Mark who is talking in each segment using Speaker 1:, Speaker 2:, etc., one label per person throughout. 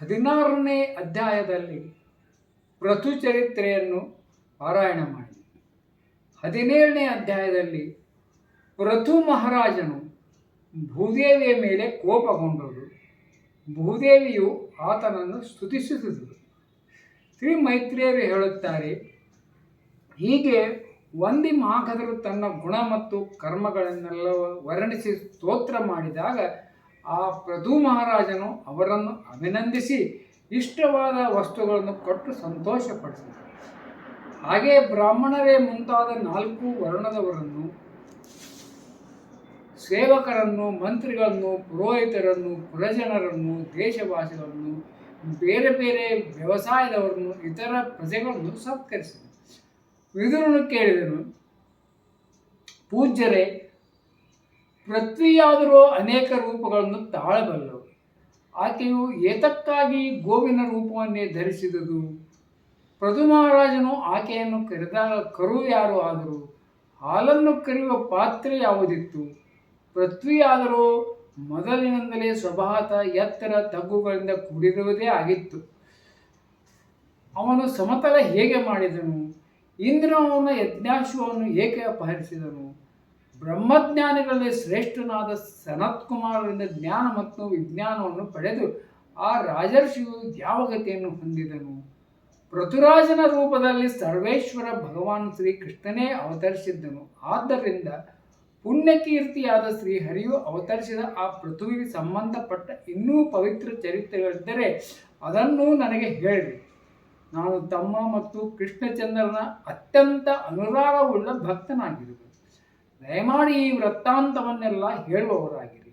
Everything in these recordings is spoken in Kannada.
Speaker 1: ಹದಿನಾರನೇ ಅಧ್ಯಾಯದಲ್ಲಿ ಪ್ರಥು ಚರಿತ್ರೆಯನ್ನು ಪಾರಾಯಣ ಮಾಡಿ ಹದಿನೇಳನೇ ಅಧ್ಯಾಯದಲ್ಲಿ ಪ್ರಥು ಮಹಾರಾಜನು ಭೂದೇವಿಯ ಮೇಲೆ ಕೋಪಗೊಂಡರು. ಭೂದೇವಿಯು ಆತನನ್ನು ಸ್ತುತಿಸಿದರು ಶ್ರೀ ಮೈತ್ರಿಯರು ಹೇಳುತ್ತಾರೆ, ಹೀಗೆ ಒಂದಿ ಮಾಘದರು ತನ್ನ ಗುಣ ಮತ್ತು ಕರ್ಮಗಳನ್ನೆಲ್ಲ ವರ್ಣಿಸಿ ಸ್ತೋತ್ರ ಮಾಡಿದಾಗ ಆ ಪ್ರಧು ಮಹಾರಾಜನು ಅವರನ್ನು ಅಭಿನಂದಿಸಿ ಇಷ್ಟವಾದ ವಸ್ತುಗಳನ್ನು ಕೊಟ್ಟು ಸಂತೋಷಪಡಿಸಿದರು. ಹಾಗೆ ಬ್ರಾಹ್ಮಣರೇ ಮುಂತಾದ ನಾಲ್ಕು ವರ್ಣದವರನ್ನು, ಸೇವಕರನ್ನು, ಮಂತ್ರಿಗಳನ್ನು, ಪುರೋಹಿತರನ್ನು, ಪುರಜನರನ್ನು, ದೇಶವಾಸಿಗಳನ್ನು, ಬೇರೆ ಬೇರೆ ವ್ಯವಸಾಯದವರನ್ನು, ಇತರ ಪ್ರಜೆಗಳನ್ನು ಸತ್ಕರಿಸಿದರು. ವಿದುರನು ಕೇಳಿದನು, ಪೂಜ್ಯರೇ ಪೃಥ್ವಿಯಾದರೂ ಅನೇಕ ರೂಪಗಳನ್ನು ತಾಳಬಲ್ಲವು ಆಕೆಯು ಏತಕ್ಕಾಗಿ ಗೋವಿನ ರೂಪವನ್ನೇ ಧರಿಸಿದುದು? ಪ್ರಧು ಮಹಾರಾಜನು ಆಕೆಯನ್ನು ಕರೆದಾಗ ಕರು ಯಾರು ಆದರೂ? ಹಾಲನ್ನು ಕರೆಯುವ ಪಾತ್ರೆ ಯಾವುದಿತ್ತು? ಪೃಥ್ವಿಯಾದರೂ ಮೊದಲಿನಿಂದಲೇ ಸ್ವಭಾತ ಎತ್ತರ ತಗ್ಗುಗಳಿಂದ ಕೂಡಿರುವುದೇ ಆಗಿತ್ತು. ಅವನು ಸಮತಲ ಹೇಗೆ ಮಾಡಿದನು? ಇಂದ್ರನವನ ಯಜ್ಞಾಶ್ವವನ್ನು ಏಕೆ ಅಪಹರಿಸಿದನು? ಬ್ರಹ್ಮಜ್ಞಾನಿಗಳಲ್ಲಿ ಶ್ರೇಷ್ಠನಾದ ಸನತ್ಕುಮಾರರಿಂದ ಜ್ಞಾನ ಮತ್ತು ವಿಜ್ಞಾನವನ್ನು ಪಡೆದು ಆ ರಾಜರ್ಷಿಯು ಯಾವ ಗತಿಯನ್ನು ಹೊಂದಿದನು. ಪೃಥುರಾಜನ ರೂಪದಲ್ಲಿ ಸರ್ವೇಶ್ವರ ಭಗವಾನ್ ಶ್ರೀಕೃಷ್ಣನೇ ಅವತರಿಸಿದ್ದನು. ಆದ್ದರಿಂದ ಪುಣ್ಯಕೀರ್ತಿಯಾದ ಶ್ರೀಹರಿಯು ಅವತರಿಸಿದ ಆ ಪೃಥುವಿಗೆ ಸಂಬಂಧಪಟ್ಟ ಇನ್ನೂ ಪವಿತ್ರ ಚರಿತ್ರೆಗಳಿದ್ದರೆ ಅದನ್ನು ನನಗೆ ಹೇಳಿರಿ. ನಾನು ತಮ್ಮ ಮತ್ತು ಕೃಷ್ಣಚಂದ್ರನ ಅತ್ಯಂತ ಅನುರಾಗವುಳ್ಳ ಭಕ್ತನಾಗಿರುವೆ. ದಯಮಾಡಿ ಈ ವೃತ್ತಾಂತವನ್ನೆಲ್ಲ ಹೇಳುವವರಾಗಿರಿ.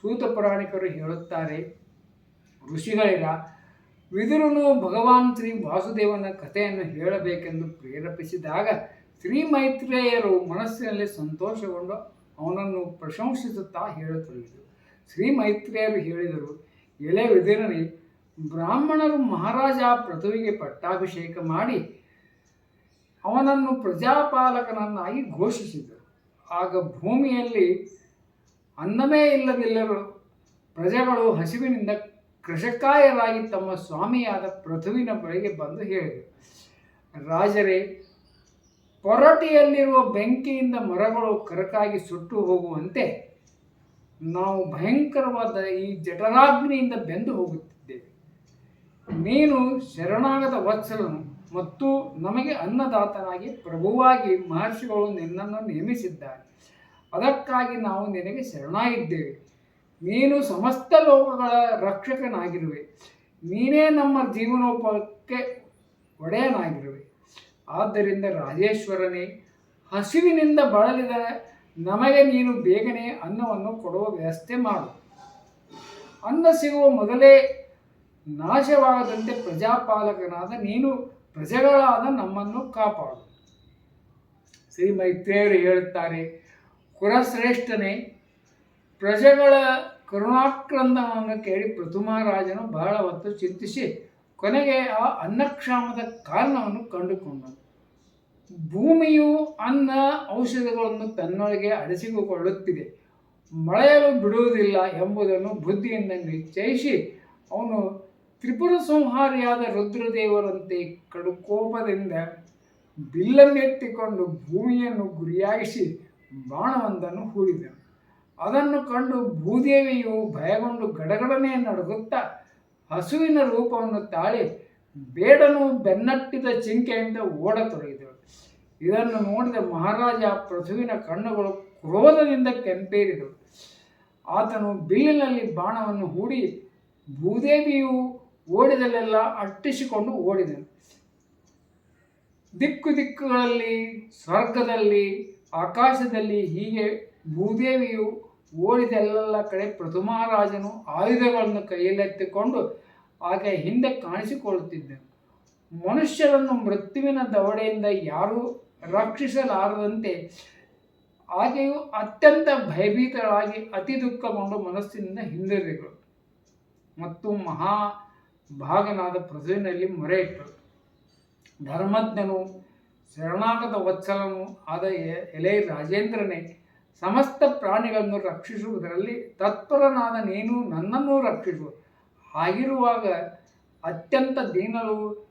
Speaker 1: ಸೂತ ಪುರಾಣಿಕರು ಹೇಳುತ್ತಾರೆ ಋಷಿಗಳಿರ ವಿದುರನು ಭಗವಾನ್ ಶ್ರೀ ವಾಸುದೇವನ ಕಥೆಯನ್ನು ಹೇಳಬೇಕೆಂದು ಪ್ರೇರೇಪಿಸಿದಾಗ ಶ್ರೀ ಮೈತ್ರೇಯರು ಮನಸ್ಸಿನಲ್ಲಿ ಸಂತೋಷಗೊಂಡು ಅವನನ್ನು ಪ್ರಶಂಸಿಸುತ್ತಾ ಹೇಳುತ್ತಿದ್ದರು ಶ್ರೀ ಮೈತ್ರೇಯರು ಹೇಳಿದರು, ಎಲೆ ವಿದುರನೇ, ಬ್ರಾಹ್ಮಣರು ಮಹಾರಾಜ ಪ್ರಥುವಿಗೆ ಪಟ್ಟಾಭಿಷೇಕ ಮಾಡಿ ಅವನನ್ನು ಪ್ರಜಾಪಾಲಕನನ್ನಾಗಿ ಘೋಷಿಸಿದರು. ಆಗ ಭೂಮಿಯಲ್ಲಿ ಅನ್ನವೇ ಇಲ್ಲದಿಲ್ಲರು ಪ್ರಜೆಗಳು ಹಸಿವಿನಿಂದ ಕೃಷಕಾಯರಾಗಿ ತಮ್ಮ ಸ್ವಾಮಿಯಾದ ಪ್ರಥುವಿನ ಬಳಿಗೆ ಬಂದು ಹೇಳಿದರು. ರಾಜರೇ, ಪೊರಟಿಯಲ್ಲಿರುವ ಬೆಂಕಿಯಿಂದ ಮರಗಳು ಕರಕಾಗಿ ಸುಟ್ಟು ಹೋಗುವಂತೆ ನಾವು ಭಯಂಕರವಾದ ಈ ಜಠರಾಗ್ನಿಯಿಂದ ಬೆಂದು ಹೋಗುತ್ತಿದ್ದೇವೆ. ನೀನು ಶರಣಾಗದ ವತ್ಸಲನು. ಮತ್ತು ನಮಗೆ ಅನ್ನದಾತನಾಗಿ ಪ್ರಭುವಾಗಿ ಮಹರ್ಷಿಗಳು ನಿನ್ನನ್ನು ನೇಮಿಸಿದ್ದಾರೆ. ಅದಕ್ಕಾಗಿ ನಾವು ನಿನಗೆ ಶರಣಾಗಿದ್ದೇವೆ. ನೀನು ಸಮಸ್ತ ಲೋಕಗಳ ರಕ್ಷಕನಾಗಿರುವೆ. ನೀನೇ ನಮ್ಮ ಜೀವನೋಪಕ್ಕೆ ಒಡೆಯನಾಗಿರುವೆ. ಆದ್ದರಿಂದ ರಾಜೇಶ್ವರನೇ, ಹಸಿವಿನಿಂದ ಬಳಲಿದ ನಮಗೆ ನೀನು ಬೇಗನೆ ಅನ್ನವನ್ನು ಕೊಡುವ ವ್ಯವಸ್ಥೆ ಮಾಡು. ಅನ್ನ ಸಿಗುವ ಮೊದಲೇ ನಾಶವಾಗದಂತೆ ಪ್ರಜಾಪಾಲಕನಾದ ನೀನು ಪ್ರಜೆಗಳಾದ ನಮ್ಮನ್ನು ಕಾಪಾಡು. ಶ್ರೀ ಮೈತ್ರಿಯರು ಹೇಳುತ್ತಾರೆ ಕುರಶ್ರೇಷ್ಠನೇ ಪ್ರಜೆಗಳ ಕರುಣಾಕ್ರಂದನವನ್ನು ಕೇಳಿ ಪ್ರಥುಮರಾಜನು ಬಹಳ ಹೊತ್ತು ಚಿಂತಿಸಿ, ಕೊನೆಗೆ ಆ ಅನ್ನಕ್ಷಾಮದ ಕಾರಣವನ್ನು ಕಂಡುಕೊಂಡನು. ಭೂಮಿಯು ಅನ್ನ ಔಷಧಗಳನ್ನು ತನ್ನೊಳಗೆ ಅಡಸಿಕೊಳ್ಳುತ್ತಿದೆ ಮಳೆಯಲು ಬಿಡುವುದಿಲ್ಲ ಎಂಬುದನ್ನು ಬುದ್ಧಿಯಿಂದ ನಿಶ್ಚಯಿಸಿ, ಅವನು ತ್ರಿಪುರ ಸಂಹಾರಿಯಾದ ರುದ್ರದೇವರಂತೆ ಕಡುಕೋಪದಿಂದ ಬಿಲ್ಲನ್ನೆತ್ತಿಕೊಂಡು ಭೂಮಿಯನ್ನು ಗುರಿಯಾಗಿಸಿ ಬಾಣವೊಂದನ್ನು ಹೂಡಿದನು ಅದನ್ನು ಕಂಡು ಭೂದೇವಿಯು ಭಯಗೊಂಡು ಗಡಗಡನೆ ನಡುಗುತ್ತಾ ಹಸುವಿನ ರೂಪವನ್ನು ತಾಳಿ ಬೇಡನು ಬೆನ್ನಟ್ಟಿದ ಚಿಂಕೆಯಿಂದ ಓಡತೊಡಗಿದಳು ಇದನ್ನು ನೋಡಿದ ಮಹಾರಾಜ ಪೃಥುವಿನ ಕಣ್ಣುಗಳು ಕ್ರೋಧದಿಂದ ಕೆಂಪೇರಿದವು. ಆತನು ಬಿಲ್ಲಿನಲ್ಲಿ ಬಾಣವನ್ನು ಹೂಡಿ ಭೂದೇವಿಯು ಓಡಿದಲ್ಲೆಲ್ಲ ಅಟ್ಟಿಸಿಕೊಂಡು ಓಡಿದನು ದಿಕ್ಕು ದಿಕ್ಕುಗಳಲ್ಲಿ, ಸ್ವರ್ಗದಲ್ಲಿ, ಆಕಾಶದಲ್ಲಿ ಹೀಗೆ ಭೂದೇವಿಯು ಓಡಿದೆಲ್ಲ ಕಡೆ ಪ್ರಥಮರಾಜನು ಆಯುಧಗಳನ್ನು ಕೈಯಲ್ಲೆತ್ತಿಕೊಂಡು ಆಕೆ ಹಿಂದೆ ಕಾಣಿಸಿಕೊಳ್ಳುತ್ತಿದ್ದನು. ಮನುಷ್ಯರನ್ನು ಮೃತ್ಯುವಿನ ದವಡೆಯಿಂದ ಯಾರೂ ರಕ್ಷಿಸಲಾರದಂತೆ ಆಕೆಯು ಅತ್ಯಂತ ಭಯಭೀತರಾಗಿ ಅತಿ ದುಃಖಗೊಂಡು ಮನಸ್ಸಿನಿಂದ ಹಿಂದಿರುಗಳು ಮತ್ತು ಮಹಾ ಭಾಗನಾದ ಪ್ರಜೆಯಲ್ಲಿ ಮೊರೆ ಇಟ್ಟರು. ಧರ್ಮಜ್ಞನು ಶರಣಾಗತ ವತ್ಸಲನು ಆದ ಎಲೆ ರಾಜೇಂದ್ರನೇ, ಸಮಸ್ತ ಪ್ರಾಣಿಗಳನ್ನು ರಕ್ಷಿಸುವುದರಲ್ಲಿ ತತ್ಪರನಾದ ನೀನು ನನ್ನನ್ನು ರಕ್ಷಿಸು. ಹಾಗಿರುವಾಗ ಅತ್ಯಂತ ದೀನಲು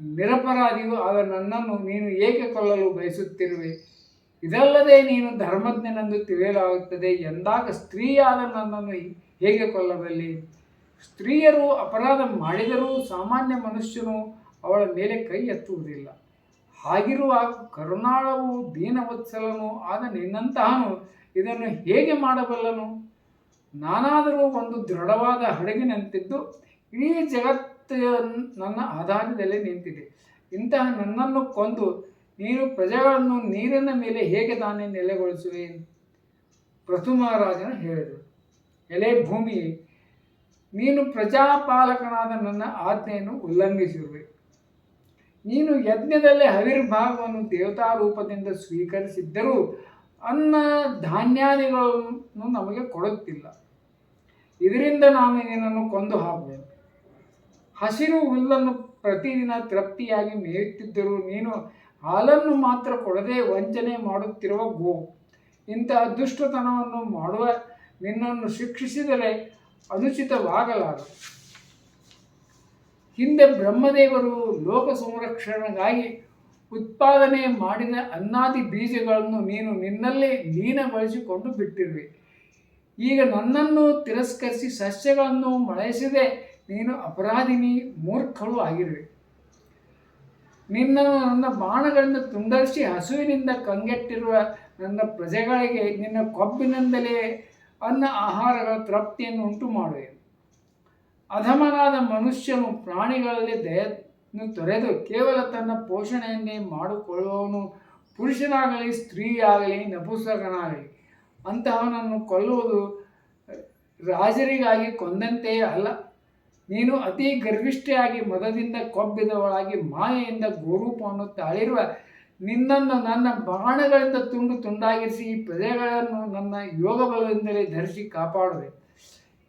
Speaker 1: ನಿರಪರಾಧಿಯೂ ಆದ ನನ್ನನ್ನು ನೀನು ಏಕೆ ಕೊಲ್ಲಲು ಬಯಸುತ್ತಿರುವೆ? ಇದಲ್ಲದೆ ನೀನು ಧರ್ಮಜ್ಞನೆಂದು ತಿಳಿಯಲಾಗುತ್ತದೆ. ಎಂದಾಗ ಸ್ತ್ರೀಯಾದ ನನ್ನನ್ನು ಹೇಗೆ ಕೊಲ್ಲಬಲ್ಲಿ? ಸ್ತ್ರೀಯರು, ಅಪರಾಧ ಮಾಡಿದರೂ ಸಾಮಾನ್ಯ ಮನುಷ್ಯನು ಅವಳ ಮೇಲೆ ಕೈ ಎತ್ತುವುದಿಲ್ಲ. ಹಾಗಿರುವಾಗ ಕರುಣಾಳವು ದೀನವತ್ಸಲನು ಆದ ನಿನ್ನಂತಹನು ಇದನ್ನು ಹೇಗೆ ಮಾಡಬಲ್ಲನು? ನಾನಾದರೂ ಒಂದು ದೃಢವಾದ ಹಡಗಿನಂತಿದ್ದು ಇಡೀ ಜಗತ್ತು ನನ್ನ ಆಧಾರದಲ್ಲಿ ನಿಂತಿದೆ. ಇಂತಹ ನನ್ನನ್ನು ಕೊಂದು ನೀನು ಪ್ರಜೆಗಳನ್ನು ನೀರಿನ ಮೇಲೆ ಹೇಗೆ ತಾನೇ ನೆಲೆಗೊಳಿಸುವೆ? ಪ್ರಥಮರಾಜನು ಹೇಳಿದರು ಎಲೆ ಭೂಮಿ ನೀನು ಪ್ರಜಾಪಾಲಕನಾದ ನನ್ನ ಆಜ್ಞೆಯನ್ನು ಉಲ್ಲಂಘಿಸಿರುವೆ. ನೀನು ಯಜ್ಞದಲ್ಲಿ ಹವಿರ್ಭಾಗವನ್ನು ದೇವತಾ ರೂಪದಿಂದ ಸ್ವೀಕರಿಸಿದ್ದರೂ ಅನ್ನ ಧಾನ್ಯಾದಿಗಳನ್ನು ನಮಗೆ ಕೊಡುತ್ತಿಲ್ಲ. ಇದರಿಂದ ನಾನು ನಿನ್ನನ್ನು ಕೊಂದು ಹಾಕುವೆನು ಹಸಿರು ಹುಲ್ಲನ್ನು ಪ್ರತಿದಿನ ತೃಪ್ತಿಯಾಗಿ ಮೇಯುತ್ತಿದ್ದರೂ ನೀನು ಹಾಲನ್ನು ಮಾತ್ರ ಕೊಡದೆ ವಂಚನೆ ಮಾಡುತ್ತಿರುವ ಗೋ. ಇಂತಹ ದುಷ್ಟತನವನ್ನು ಮಾಡುವ ನಿನ್ನನ್ನು ಶಿಕ್ಷಿಸಿದರೆ ಅನುಚಿತವಾಗಲಾರದು. ಹಿಂದೆ ಬ್ರಹ್ಮದೇವರು ಲೋಕ ಸಂರಕ್ಷಣೆಗಾಗಿ ಉತ್ಪಾದನೆ ಮಾಡಿದ ಅನ್ನಾದಿ ಬೀಜಗಳನ್ನು ನೀನು ನಿನ್ನಲ್ಲೇ ಲೀನಗೊಳಿಸಿಕೊಂಡು ಬಿಟ್ಟಿರುವೆ. ಈಗ ನನ್ನನ್ನು ತಿರಸ್ಕರಿಸಿ ಸಸ್ಯಗಳನ್ನು ಮಳೆಸಿದೆ ನೀನು ಅಪರಾಧಿನಿ ಮೂರ್ಖಳು ಆಗಿರುವೆ. ನಿನ್ನನ್ನು ನನ್ನ ಬಾಣಗಳನ್ನು ತುಂಡರಿಸಿ ಹಸುವಿನಿಂದ ಕಂಗೆಟ್ಟಿರುವ ನನ್ನ ಪ್ರಜೆಗಳಿಗೆ ನಿನ್ನ ಕೊಬ್ಬಿನಿಂದಲೇ ಅನ್ನ ಆಹಾರಗಳ ತೃಪ್ತಿಯನ್ನು ಉಂಟು ಮಾಡುವೆ ಅಧಮನಾದ ಮನುಷ್ಯನು ಪ್ರಾಣಿಗಳಲ್ಲಿ ದಯನ್ನು ತೊರೆದು ಕೇವಲ ತನ್ನ ಪೋಷಣೆಯನ್ನೇ ಮಾಡಿಕೊಳ್ಳುವವನು ಪುರುಷನಾಗಲಿ, ಸ್ತ್ರೀಯಾಗಲಿ, ನಪುಸಕನಾಗಲಿ, ಅಂತಹವನನ್ನು ಕೊಲ್ಲುವುದು ರಾಜರಿಗಾಗಿ ಕೊಂದಂತೆಯೇ ಅಲ್ಲ. ನೀನು ಅತಿ ಗರ್ವಿಷ್ಠೆಯಾಗಿ ಮದದಿಂದ ಕೊಬ್ಬಿದವಳಾಗಿ ಮಾಯೆಯಿಂದ ಗೋರೂಪವನ್ನು ತಾಳಿರುವ ನಿನ್ನನ್ನು ನನ್ನ ಬಾಣಗಳಿಂದ ತುಂಡು ತುಂಡಾಗಿಸಿ ಈ ಪ್ರಜೆಗಳನ್ನು ನನ್ನ ಯೋಗ ಬಲದಿಂದಲೇ ಧರಿಸಿ ಕಾಪಾಡುವೆ.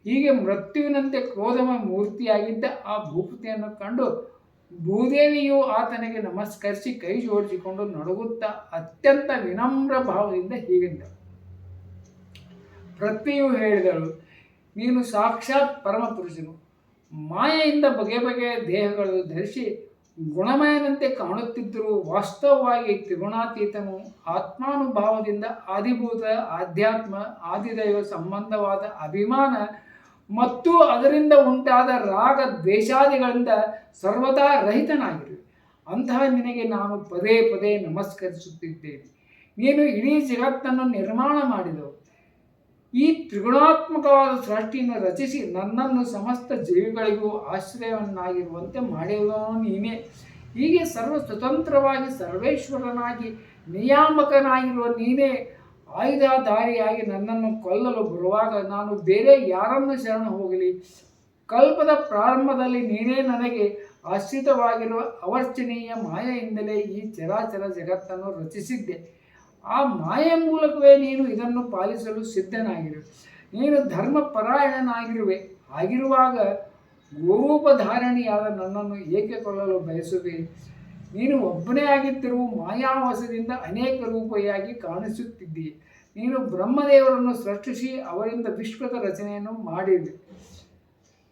Speaker 1: ಹೀಗೆ ಮೃತ್ಯುವಿನಂತೆ ಕ್ರೋಧಮ ಮೂರ್ತಿಯಾಗಿದ್ದ ಆ ಭೂಪತಿಯನ್ನು ಕಂಡು ಭೂದೇವಿಯು ಆತನಿಗೆ ನಮಸ್ಕರಿಸಿ ಕೈ ಜೋಡಿಸಿಕೊಂಡು ನಡುಗುತ್ತಾ ಅತ್ಯಂತ ವಿನಮ್ರ ಭಾವದಿಂದ ಹೀಗೆಂದಳು ಪೃಥ್ವಿಯು ಹೇಳಿದಳು, ನೀನು ಸಾಕ್ಷಾತ್ ಪರಮಪುರುಷನು. ಮಾಯೆಯಿಂದ ಬಗೆ ಬಗೆಯ ದೇಹಗಳು ಧರಿಸಿ ಗುಣಮಯನಂತೆ ಕಾಣುತ್ತಿದ್ದರೂ ವಾಸ್ತವವಾಗಿ ತ್ರಿಗುಣಾತೀತನು ಆತ್ಮಾನುಭಾವದಿಂದ ಆದಿಭೂತ, ಆಧ್ಯಾತ್ಮ, ಆದಿದೈವ ಸಂಬಂಧವಾದ ಅಭಿಮಾನ ಮತ್ತು ಅದರಿಂದ ಉಂಟಾದ ರಾಗ ದ್ವೇಷಾದಿಗಳಿಂದ ಸರ್ವದಾ ರಹಿತನಾಗಿರು. ಅಂತಹ ನಿನಗೆ ನಾನು ಪದೇ ಪದೇ ನಮಸ್ಕರಿಸುತ್ತಿದ್ದೇನೆ. ನೀನು ಇಡೀ ಜಗತ್ತನ್ನು ನಿರ್ಮಾಣ ಮಾಡಿದವು ಈ ತ್ರಿಗುಣಾತ್ಮಕವಾದ ಸೃಷ್ಟಿಯನ್ನು ರಚಿಸಿ ನನ್ನನ್ನು ಸಮಸ್ತ ಜೀವಿಗಳಿಗೂ ಆಶ್ರಯವನ್ನಾಗಿರುವಂತೆ ಮಾಡಿರುವವನು ನೀನೇ. ಹೀಗೆ ಸರ್ವ ಸ್ವತಂತ್ರವಾಗಿ ಸರ್ವೇಶ್ವರನಾಗಿ ನಿಯಾಮಕನಾಗಿರುವ ನೀನೇ. ಆಯುಧಾಧಾರಿಯಾಗಿ ನನ್ನನ್ನು ಕೊಲ್ಲಲು ಬರುವಾಗ ನಾನು ಬೇರೆ ಯಾರನ್ನು ಶರಣ ಹೋಗಲಿ? ಕಲ್ಪದ ಪ್ರಾರಂಭದಲ್ಲಿ ನೀನೇ ನನಗೆ ಆಶ್ರಿತವಾಗಿರುವ ಅವರ್ಚನೀಯ ಮಾಯೆಯಿಂದಲೇ ಈ ಚರಾಚರ ಜಗತ್ತನ್ನು ರಚಿಸಿದ್ದೆ. ಆ ಮಾಯೆ ಮೂಲಕವೇ ನೀನು ಇದನ್ನು ಪಾಲಿಸಲು ಸಿದ್ಧನಾಗಿರು. ನೀನು ಧರ್ಮ ಪರಾಯಣನಾಗಿರುವೆ ಆಗಿರುವಾಗ ಗೋರೂಪಧಾರಣಿಯಾದ ನನ್ನನ್ನು ಏಕೆ ಕೊಲ್ಲಲು ಬಯಸುವೆ? ನೀನು ಒಬ್ಬನೇ ಆಗಿದ್ದರೂ ಮಾಯಾವಾಸದಿಂದ ಅನೇಕ ರೂಪೆಯಾಗಿ ಕಾಣಿಸುತ್ತಿದ್ದೀ ನೀನು ಬ್ರಹ್ಮದೇವರನ್ನು ಸೃಷ್ಟಿಸಿ ಅವರಿಂದ ವಿಶ್ವದ ರಚನೆಯನ್ನು ಮಾಡಿದೆ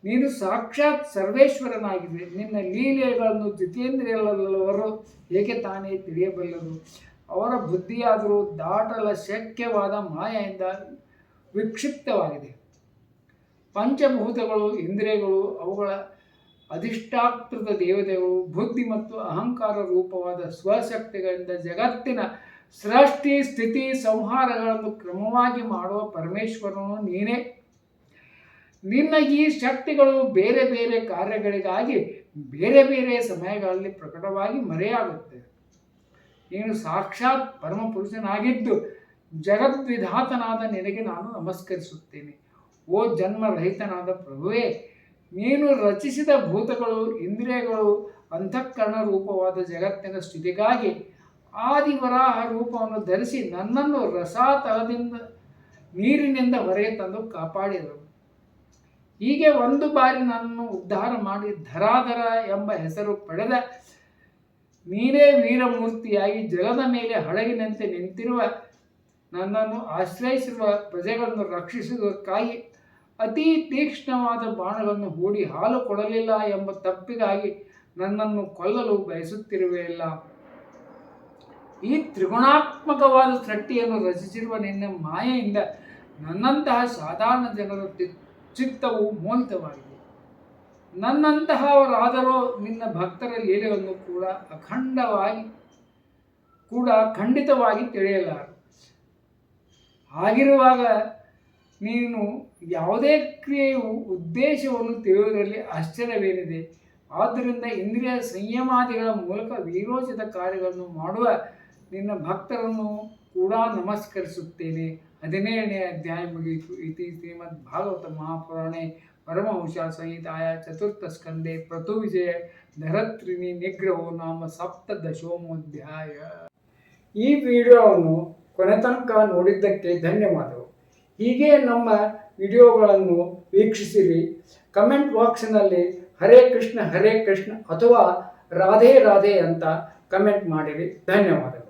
Speaker 1: ನೀನು ಸಾಕ್ಷಾತ್ ಸರ್ವೇಶ್ವರನಾಗಿದೆ ನಿನ್ನ ಲೀಲೆಗಳನ್ನು ಜಿತೇಂದ್ರಿಯಲ್ಲವರು ಏಕೆ ತಾನೇ ತಿಳಿಯಬಲ್ಲರು? ಅವರ ಬುದ್ಧಿಯಾದರೂ ದಾಟಲ ಶಕ್ಯವಾದ ಮಾಯೆಯಿಂದ ವಿಕ್ಷಿಪ್ತವಾಗಿದೆ. ಪಂಚಭೂತಗಳು, ಇಂದ್ರಿಯಗಳು, ಅವುಗಳ ಅಧಿಷ್ಠಾಕೃತ ದೇವತೆಗಳು, ಬುದ್ಧಿ ಮತ್ತು ಅಹಂಕಾರ ರೂಪವಾದ ಸ್ವಶಕ್ತಿಗಳಿಂದ ಜಗತ್ತಿನ ಸೃಷ್ಟಿ, ಸ್ಥಿತಿ, ಸಂಹಾರಗಳನ್ನು ಕ್ರಮವಾಗಿ ಮಾಡುವ ಪರಮೇಶ್ವರನು ನೀನೇ. ನಿನ್ನ ಈ ಶಕ್ತಿಗಳು ಬೇರೆ ಬೇರೆ ಕಾರ್ಯಗಳಿಗಾಗಿ ಬೇರೆ ಬೇರೆ ಸಮಯಗಳಲ್ಲಿ ಪ್ರಕಟವಾಗಿ ಮರೆಯಾಗುತ್ತೆ ನೀನು ಸಾಕ್ಷಾತ್ ಪರಮಪುರುಷನಾಗಿದ್ದು ಜಗದ್ವಿಧಾತನಾದ ನಿನಗೆ ನಾನು ನಮಸ್ಕರಿಸುತ್ತೇನೆ. ಓ ಜನ್ಮರಹಿತನಾದ ಪ್ರಭುವೇ, ನೀನು ರಚಿಸಿದ ಭೂತಗಳು, ಇಂದ್ರಿಯಗಳು, ಅಂತಃಕರಣ ರೂಪವಾದ ಜಗತ್ತಿನ ಸ್ಥಿತಿಗಾಗಿ ಆದಿವರಾಹ ರೂಪವನ್ನು ಧರಿಸಿ ನನ್ನನ್ನು ರಸಾತಲದಿಂದ ನೀರಿನಿಂದ ಹೊರಗೆ ತಂದು ಕಾಪಾಡಿದರು. ಹೀಗೆ ಒಂದು ಬಾರಿ ನನ್ನನ್ನು ಉದ್ಧಾರ ಮಾಡಿ ಧರಾಧರ ಎಂಬ ಹೆಸರು ಪಡೆದ ನೀನೇ ವೀರಮೂರ್ತಿಯಾಗಿ ಜಲದ ಮೇಲೆ ಹಡಗಿನಂತೆ ನಿಂತಿರುವ ನನ್ನನ್ನು ಆಶ್ರಯಿಸಿರುವ ಪ್ರಜೆಗಳನ್ನು ರಕ್ಷಿಸುವುದಕ್ಕಾಗಿ ಅತಿ ತೀಕ್ಷ್ಣವಾದ ಬಾಣಗಳನ್ನು ಹೂಡಿ ಹಾಲು ಕೊಡಲಿಲ್ಲ ಎಂಬ ತಪ್ಪಿಗಾಗಿ ನನ್ನನ್ನು ಕೊಲ್ಲಲು ಬಯಸುತ್ತಿರುವೆಯಿಲ್ಲ. ಈ ತ್ರಿಗುಣಾತ್ಮಕವಾದ ಸೃಷ್ಟಿಯನ್ನು ರಚಿಸಿರುವ ನಿನ್ನ ಮಾಯೆಯಿಂದ ನನ್ನಂತಹ ಸಾಧಾರಣ ಜನರ ಚಿತ್ತವು ಮೋಹಿತವಾಗಿದೆ. ನನ್ನಂತಹವರಾದರೂ ನಿನ್ನ ಭಕ್ತರ ಲೀಲೆಯನ್ನು ಕೂಡ ಅಖಂಡವಾಗಿ, ಕೂಡ ಖಂಡಿತವಾಗಿ ತಿಳಿಯಲಾರ ಹಾಗಿರುವಾಗ ನೀನು ಯಾವುದೇ ಕ್ರಿಯೆಯು ಉದ್ದೇಶವನ್ನು ತಿಳಿಯುವುದರಲ್ಲಿ ಆಶ್ಚರ್ಯವೇನಿದೆ. ಆದ್ದರಿಂದ ಇಂದ್ರಿಯ ಸಂಯಮಾದಿಗಳ ಮೂಲಕ ವಿರೋಚಿತ ಕಾರ್ಯಗಳನ್ನು ಮಾಡುವ ನಿನ್ನ ಭಕ್ತರನ್ನು ಕೂಡ ನಮಸ್ಕರಿಸುತ್ತೇನೆ. ಹದಿನೇಳನೇ ಅಧ್ಯಾಯ ಮುಗಿಯಿತು. ಇತಿ ಶ್ರೀಮದ್ ಭಾಗವತ ಮಹಾಪುರಾಣೆ. ಪರಮಹಂಸ ಸಂಹಿತಾಯ ಚತುರ್ಥ ಸ್ಕಂದೆ ಪ್ರತು ವಿಜಯ ಧರತ್ರಿನಿ ನಿಗ್ರಹೋ ನಾಮ ಸಪ್ತದಶೋಮೋಧ್ಯಾಯ. ಈ ವಿಡಿಯೋವನ್ನು ಕೊನೆ ತನಕ ನೋಡಿದ್ದಕ್ಕೆ ಧನ್ಯವಾದಗಳು. ಹೀಗೆ ನಮ್ಮ ವಿಡಿಯೋಗಳನ್ನು ವೀಕ್ಷಿಸಿರಿ. ಕಮೆಂಟ್ ಬಾಕ್ಸ್ನಲ್ಲಿ ಹರೇ ಕೃಷ್ಣ ಹರೇ ಕೃಷ್ಣ ಅಥವಾ ರಾಧೆ ರಾಧೆ ಅಂತ ಕಮೆಂಟ್ ಮಾಡಿರಿ. ಧನ್ಯವಾದಗಳು.